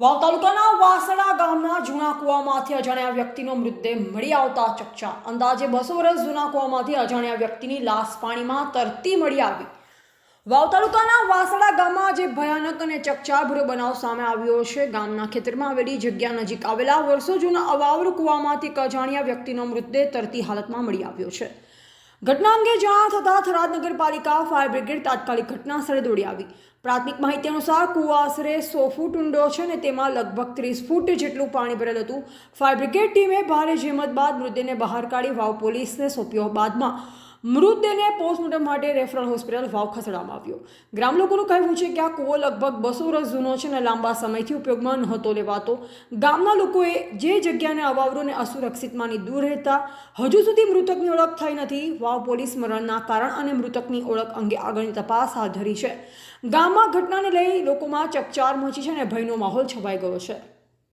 વાવ તાલુકાના વાસણા ગામના જૂના કૂવામાંથી અજાણ્યા વ્યક્તિનો મૃતદેહ મળી આવતા ચકચા અંદાજે બસો વર્ષ જૂના કૂવામાંથી અજાણ્યા વ્યક્તિની લાશ પાણીમાં તરતી મળી આવી. વાવ તાલુકાના વાસણા ગામમાં જે ભયાનક અને ચકચારભર્યો બનાવ સામે આવ્યો છે, ગામના ખેતરમાં આવેલી જગ્યા નજીક આવેલા વર્ષો જૂના અવાવર કૂવામાંથી એક અજાણ્યા વ્યક્તિનો મૃતદેહ તરતી હાલતમાં મળી આવ્યો છે. ઘટના અંગે જાણ થતાં થરાદ નગરપાલિકા ફાયર બ્રિગેડ તાત્કાલિક ઘટના સ્થળે દોડી આવી. પ્રાથમિક માહિતી અનુસાર કૂવા આશરે સો ફૂટ ઊંડો છે અને તેમાં લગભગ ત્રીસ ફૂટ જેટલું પાણી ભરેલ હતું. ફાયર બ્રિગેડ ટીમે ભારે જહેમત બાદ મૃતદેહને બહાર કાઢી વાવ પોલીસને સોંપ્યો બાદમાં. મૃતદેહને પોસ્ટમોર્ટમ માટે રેફરલ હોસ્પિટલ વાવ ખસેડવામાં આવ્યો. ગ્રામ લોકોનું કહેવું છે કે આ કૂવો લગભગ બસો વર્ષ જૂનો છે અને લાંબા સમયથી ઉપયોગમાં નહોતો લેવાતો. ગામના લોકોએ જે જગ્યાને અવાવરોને અસુરક્ષિત માની દૂર રહેતા, હજુ સુધી મૃતકની ઓળખ થઈ નથી. વાવ પોલીસ મરણના કારણ અને મૃતકની ઓળખ અંગે આગળની તપાસ હાથ ધરી છે. ગામમાં ઘટનાને લઈ લોકોમાં ચકચાર મચી છે અને ભયનો માહોલ છવાઈ ગયો છે.